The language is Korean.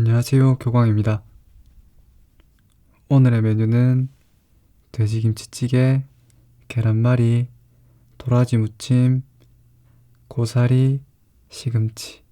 안녕하세요. 교광입니다. 오늘의 메뉴는 돼지김치찌개, 계란말이, 도라지 무침, 고사리, 시금치.